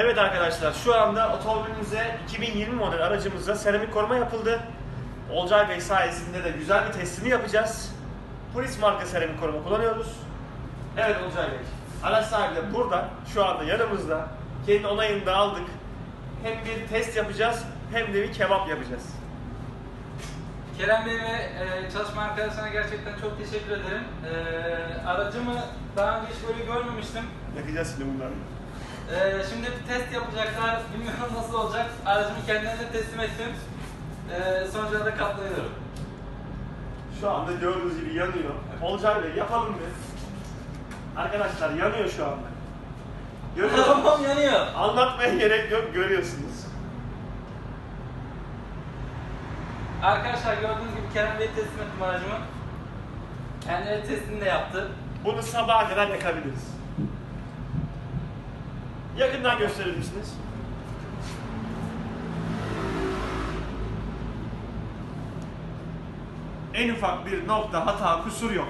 Evet arkadaşlar şu anda otomobilimize 2020 model aracımıza seramik koruma yapıldı. Olcay Bey sayesinde de güzel bir testini yapacağız. Polis marka seramik koruma kullanıyoruz. Evet Olcay Bey. Araç sahibi de burada şu anda yanımızda. Kendi onayını da aldık. Hem bir test yapacağız hem de bir kebap yapacağız. Kerem Bey ve e, çalışma arkadaşlarına gerçekten çok teşekkür ederim. E, aracımı daha önce hiç böyle görmemiştim. Yakacağız şimdi bunları. E, şimdi bir test yapacaklar. Bilmiyorum nasıl olacak. Aracımı kendilerine teslim ettim. E, sonuçlarını da katlanıyorum. Şu anda gördüğünüz gibi yanıyor. Olcay Bey yapalım bir. Arkadaşlar yanıyor şu anda. Görüyor musunuz? Arabam yanıyor. Anlatmaya gerek yok görüyorsunuz. Arkadaşlar gördüğünüz gibi Kerem Bey'e teslim ettim aracımı. Kendileri testini de yaptı. Bunu sabaha kadar yakabiliriz. Yakından gösterir misiniz? En ufak bir nokta hata kusur yok.